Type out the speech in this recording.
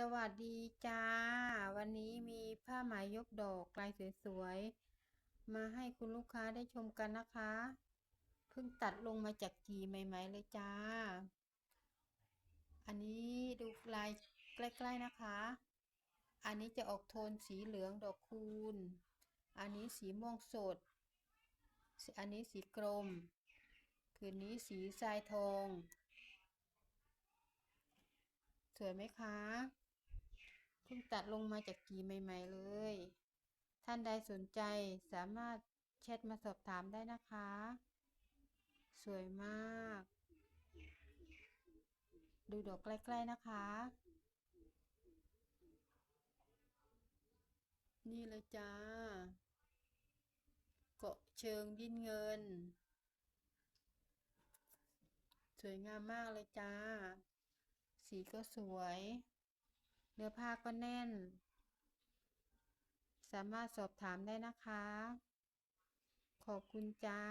สวัสดีจ้า วันนี้มีผ้าไหมยกดอกลายสวยๆ มาให้คุณลูกค้าได้ชมกันนะคะ เพิ่งตัดลงมาจากจีใหม่ๆเลยจ้า อันนี้ดูลายใกล้ๆนะคะ อันนี้จะออกโทนสีเหลืองดอกคูณ อันนี้สีม่วงสด อันนี้สีกรม คืนนี้สีทรายทองสวยไหมคะ พิ่งตัดลงมาจากกีใหม่ ๆ เลย ท่านใดสนใจสามารถแชทมาสอบถามได้นะคะ สวยมาก ดูดอกใกล้ ๆ นะคะ นี่เลยจ้า เกาะเชิงดินเงิน สวยงามมากเลยจ้า สีก็สวย เนื้อผ้าก็แน่น สามารถสอบถามได้นะคะ ขอบคุณจ้า